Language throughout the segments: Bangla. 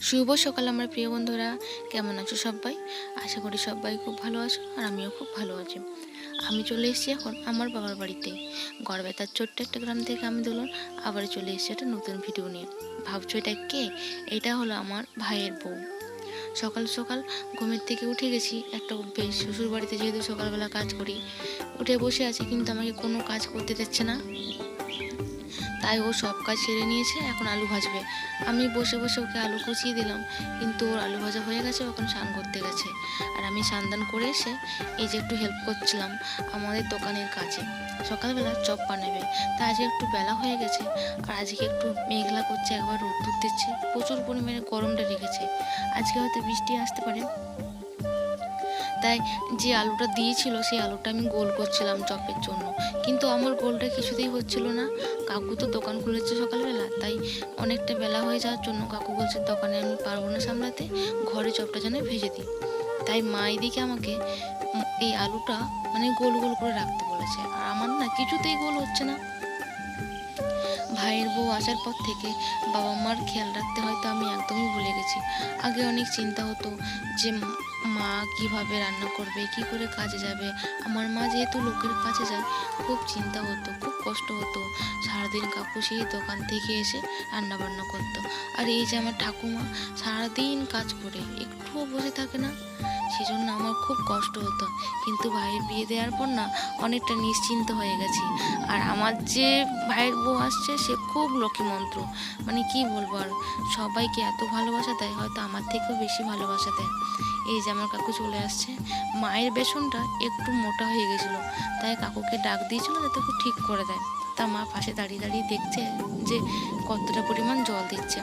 শুভ সকাল আমার প্রিয় বন্ধুরা। কেমন আছো সবাই? আশা করি সবাই খুব ভালো আছো আর আমিও খুব ভালো আছি। আমি চলে এসেছি এখন আমার বাবার বাড়িতে। গড়বেতার ছোট্ট একটা গ্রাম থেকে আমি দোলন আবার চলে এসেছি একটা নতুন ভিডিও নিয়ে। ভাবছ এটা কে? এটা হলো আমার ভাইয়ের বউ। সকাল সকাল ঘুমের থেকে উঠে গেছি। একটা বেশ শ্বশুর বাড়িতে যেহেতু সকালবেলা কাজ করি, উঠে বসে আছি কিন্তু আমাকে কোনো কাজ করতে দিচ্ছে না। তাই ও সব কাজ সেরে নিয়েছে, এখন আলু ভাজবে। আমি বসে বসে ওকে আলু কুচিয়ে দিলাম, কিন্তু ওর আলু ভাজা হয়ে গেছে এখন স্নান করতে গেছে। আর আমি স্নান করে এসে এই যে একটু হেল্প করছিলাম আমাদের দোকানের কাজে। সকালবেলা চপ বানাবে, তা আজকে একটু বেলা হয়ে গেছে, আর আজকে একটু মেঘলা করছে, একবার রোদ্দুর দিচ্ছে প্রচুর পরিমাণে গরমটা রেখেছে আজকে হয়তো বৃষ্টি আসতে পারে। তাই যে আলুটা দিয়েছিল, সেই আলুটা আমি গোল করছিলাম চপের জন্য। কিন্তু আমার গোলটা কিছুতেই হচ্ছিল না। কাকু তো দোকান খুলেছে সকালবেলা, তাই অনেকটা বেলা হয়ে যাওয়ার জন্য কাকু বলছে, দোকানে আমি পারব না সামলাতে, ঘরে চপটা যেন ভেজে দিই। তাই মা এদিকে আমাকে এই আলুটা মানে গোল গোল করে রাখতে বলেছে। আর আমার না কিছুতেই গোল হচ্ছে না। ভাইয়ের বউ আসার পর থেকে বাবা মার খেয়াল রাখতে হয়তো আমি একদমই ভুলে গেছি। আগে অনেক চিন্তা হতো যে মা কীভাবে রান্না করবে, কি করে কাজে যাবে। আমার মা যেহেতু লোকের কাছে যায়, খুব চিন্তা হতো, খুব কষ্ট হতো। সারাদিন কাকু সেই দোকান থেকে এসে রান্না বান্না করতো। আর এই যে আমার ঠাকুমা সারাদিন কাজ করে, একটুও বসে থাকে না। সেজন্য আমার খুব কষ্ট হতো। কিন্তু ভাইয়ের বিয়ে দেওয়ার পর না অনেকটা নিশ্চিন্ত হয়ে গেছি। আর আমার যে ভাইয়ের বউ আসছে, সে খুব লক্ষ্মী মন্ত্র। মানে কি বলব আর, সবাইকে এত ভালোবাসা দেয়, হয়তো আমার থেকেও বেশি ভালোবাসা দেয়। এই যে আমার কাকু চলে আসছে, মায়ের বেসনটা একটু মোটা হয়ে গেছিল। তাই কাকুকে ডাক দিয়েছিল যাতে ঠিক করে দেয়। তা মা পাশে দাঁড়িয়ে দাঁড়িয়ে দেখছে যে কতটা পরিমাণ জল দিচ্ছে।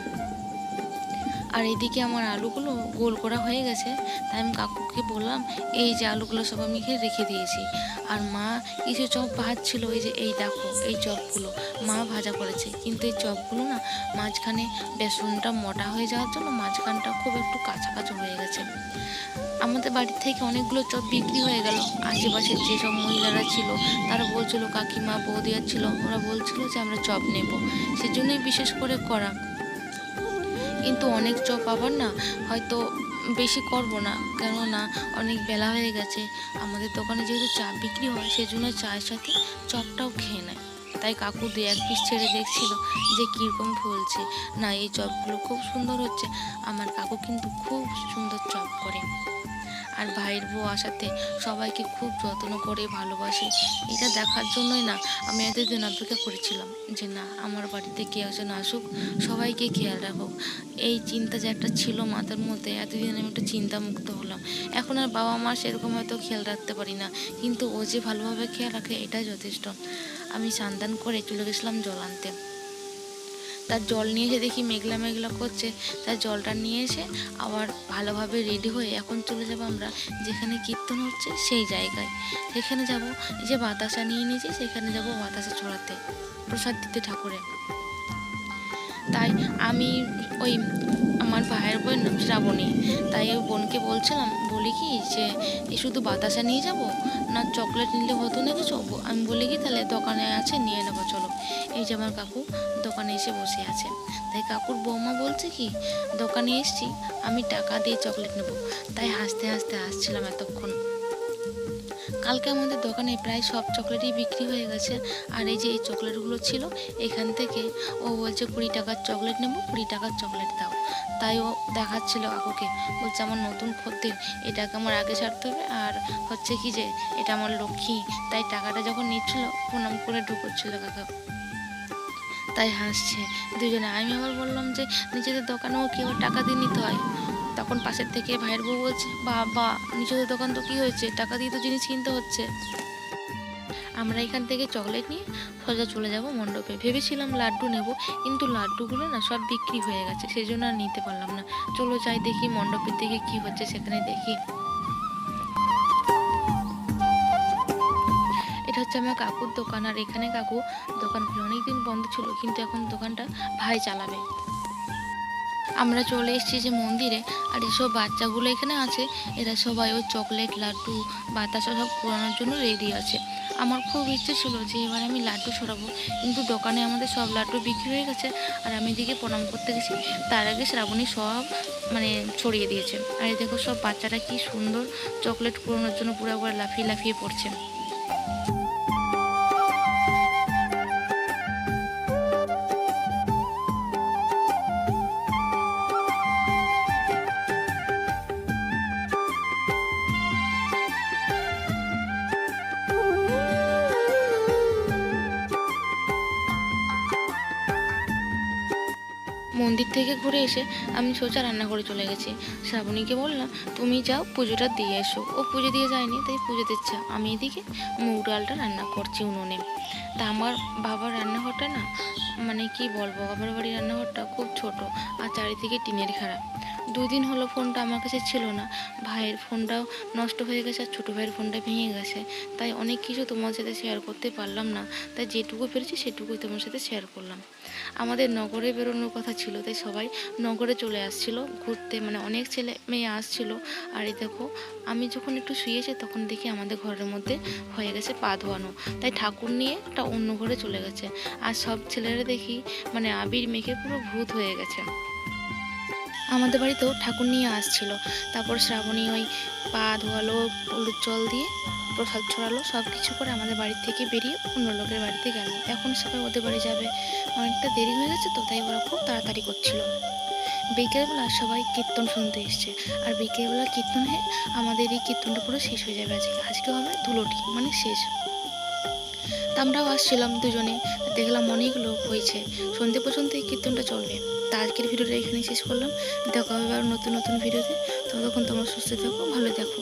আর এদিকে আমার আলুগুলো গোল করা হয়ে গেছে, তাই আমি কাকুকে বললাম, এই যে আলুগুলো সব আমি খেয়ে রেখে দিয়েছি। আর মা কিছু চপ ভাজছিল এই যে এই দেখো, এই চপগুলো। মা ভাজা করেছে, কিন্তু এই চপগুলো না মাঝখানে বেসনটা মোটা হয়ে যাওয়ার জন্য মাঝখানটা খুব একটু কাঁচা হয়ে গেছে। আমাদের বাড়ির থেকে অনেকগুলো চপ বিক্রি হয়ে গেল। আশেপাশের যেসব মহিলারা ছিল, তারা বলছিল, কাকিমা বৌদিয়া ছিল, ওরা বলছিল যে আমরা চপ নেব। সেজন্যই বিশেষ করে করা কিন্তু অনেক চপ আবার না, হয়তো বেশি করব না। কেননা অনেক বেলা হয়ে গেছে, আমাদের দোকানে যেহেতু চা বিক্রি হয়, সেজন্য চায়ের সাথে চপটাও খেয়ে নেয়। তাই কাকু দু এক পিস ছেড়ে দেখছিল যে কীরকম ফুলছে। না, এই চপগুলো খুব সুন্দর হচ্ছে। আমার কাকু কিন্তু খুব সুন্দর চপ করে। আর ভাইয়ের বউ আসাতে সবাইকে খুব যত্ন করে ভালোবাসে। এটা দেখার জন্যই না, আমি এতদিন অপেক্ষা করেছিলাম যে না, আমার বাড়িতে কেউ যেন আসুক, সবাইকে খেয়াল রাখুক। এই চিন্তা যে একটা ছিল মাথার মধ্যে, এতদিন আমি একটা চিন্তামুক্ত হলাম। এখন আর বাবা মা সেরকম হয়তো খেয়াল রাখতে পারি না, কিন্তু ও যে ভালোভাবে খেয়াল রাখে, এটাই যথেষ্ট। আমি সান্দান করে চলে গেছিলাম জল আনতে। তার জল নিয়ে এসে দেখি মেঘলা মেঘলা করছে। তার জলটা নিয়ে এসে আবার ভালোভাবে রেডি হয়ে এখন চলে যাব আমরা যেখানে কীর্তন হচ্ছে সেই জায়গায়। সেখানে যাব এই যে বাতাসা নিয়ে নিয়েছি, সেখানে যাব বাতাসা ছড়াতে, প্রসাদ দিতে ঠাকুরে। তাই আমি ওই আমার ভাইয়ের বোন শ্রাবণী। তাই ওই বোনকে বলছিলাম, বলি কি যে শুধু বাতাসা নিয়ে যাব না চকলেট নিলে হতো না কিছু আমি বলি কি, তাহলে দোকানে আছে, নিয়ে নেব, চলো। এই যে আমার কাকু দোকানে এসে বসে আছে। তাই কাকুর বৌমা বলছে কি, দোকানে এসছি, আমি টাকা দিয়ে চকলেট নেব। তাই হাসতে হাসতে আসছিলাম এতক্ষণ। কালকে আমাদের দোকানে প্রায় সব চকলেটই বিক্রি হয়ে গেছে। আর এই যে এই চকলেটগুলো ছিল, এখান থেকে ও বলছে কুড়ি টাকার চকলেট নেব, কুড়ি টাকার চকলেট দাও। তাই ও দেখাচ্ছিল কাকুকে, বলছে আমার নতুন খদ্দের, এটাকে আমার আগে ছাড়তে হবে। আর হচ্ছে কি যে, এটা আমার লক্ষ্মী, তাই টাকাটা যখন নিচ্ছিল, প্রণাম করে ঢুকোচ্ছিল কাকা। তাই হাসছে দুজনে। আমি আবার বললাম যে, নিজেদের দোকানেও কেউ টাকা দিয়ে নিতে হয়। তখন পাশের থেকে ভাইয়ের বউ বলছে, বাবা নিজেদের দোকান তো কী হয়েছে? টাকা দিয়ে তো জিনিস কিনতে হচ্ছে। আমরা এখান থেকে চকলেট নিয়ে সোজা চলে যাব মণ্ডপে। ভেবেছিলাম লাড্ডু নেব, কিন্তু লাড্ডুগুলো না সব বিক্রি হয়ে গেছে সেই জন্য আর নিতে পারলাম না। চলো যাই দেখি মণ্ডপের দিকে কি হচ্ছে, সেখানে দেখি। এটা হচ্ছে আমার কাকুর দোকান, আর এখানে কাকু দোকান অনেকদিন বন্ধ ছিল, কিন্তু এখন দোকানটা ভাই চালাবে। আমরা চলে এসেছি যে মন্দিরে, আর এসব বাচ্চাগুলো এখানে আছে, এরা সবাই ওই চকলেট, লাড্ডু, বাতাসা সব পোড়ানোর জন্য রেডি আছে। আমার খুব ইচ্ছে ছিল যে এবার আমি লাড্ডু সরাবো কিন্তু দোকানে আমাদের সব লাড্ডু বিক্রি হয়ে গেছে, আর আমি এদিকে প্রণাম করতে গেছি। তার আগে শ্রাবণী সব মানে ছড়িয়ে দিয়েছে। আর দেখো সব বাচ্চারা কি সুন্দর চকলেট কুড়ানোর জন্য পুরো একবার লাফিয়ে লাফিয়ে পড়ছে। মন্দির থেকে ঘুরে এসে আমি সোজা রান্না করে চলে গেছি। শ্রাবণীকে বললাম, তুমি যাও, পুজোটা দিয়ে এসো। ও পুজো দিয়ে যায়নি, তাই পুজো দিচ্ছে। আমি এদিকে মুগ ডালটা রান্না করছি উনুনে। তা আমার বাবার রান্নাঘরটা না মানে কি বলব, বাবার বাড়ির রান্নাঘরটা খুব ছোট আর চারিদিকে টিনের খারাপ দুদিন হলো ফোনটা আমার কাছে ছিল না। ভাইয়ের ফোনটাও নষ্ট হয়ে গেছে আর ছোটো ভাইয়ের ফোনটা ভেঙে গেছে। তাই অনেক কিছু তোমার সাথে শেয়ার করতে পারলাম না। তাই যেটুকু পেরেছি সেটুকুই তোমার সাথে শেয়ার করলাম। আমাদের নগরে বেরোনোর কথা ছিল, তাই সবাই নগরে চলে আসছিল। ঘুরতে মানে অনেক ছেলে মেয়ে আসছিল। আর এই দেখো, আমি যখন একটু শুয়েছি তখন দেখি আমাদের ঘরের মধ্যে হয়ে গেছে পা ধোয়ানো। তাই ঠাকুর নিয়ে একটা অন্য ঘরে চলে গেছে। আর সব ছেলেরা দেখি মানে আবির মেখে পুরো ভূত হয়ে গেছে। আমাদের বাড়িতেও ঠাকুর নিয়ে আসছিল। তারপর শ্রাবণী ওই পা ধোয়ালো, হলুদ জল দিয়ে প্রসাদ ছড়ালো সব কিছু করে আমাদের বাড়ি থেকে বেরিয়ে অন্য লোকের বাড়িতে গেল। এখন সবাই ওদের বাড়ি যাবে। অনেকটা দেরি হয়ে গেছে তো, তাই ওরা খুব তাড়াতাড়ি করছিল। বিকেলবেলা সবাই কীর্তন শুনতে এসছে। আর বিকেলবেলা কীর্তন আমাদের এই কীর্তনটা পুরো শেষ হয়ে যাবে আজকে। আজকে হবে ধুলোটি মানে শেষ। তা আমরাও আসছিলাম দুজনে। দেখলাম অনেক লোক হয়েছে। সন্ধে পর্যন্ত এই কীর্তনটা চলবে। তা আজকের ভিডিওটা এখানেই শেষ করলাম। দেখা হবে আবার নতুন নতুন ভিডিওতে। ততক্ষণ তোমরা সুস্থ থাকো, ভালো দেখো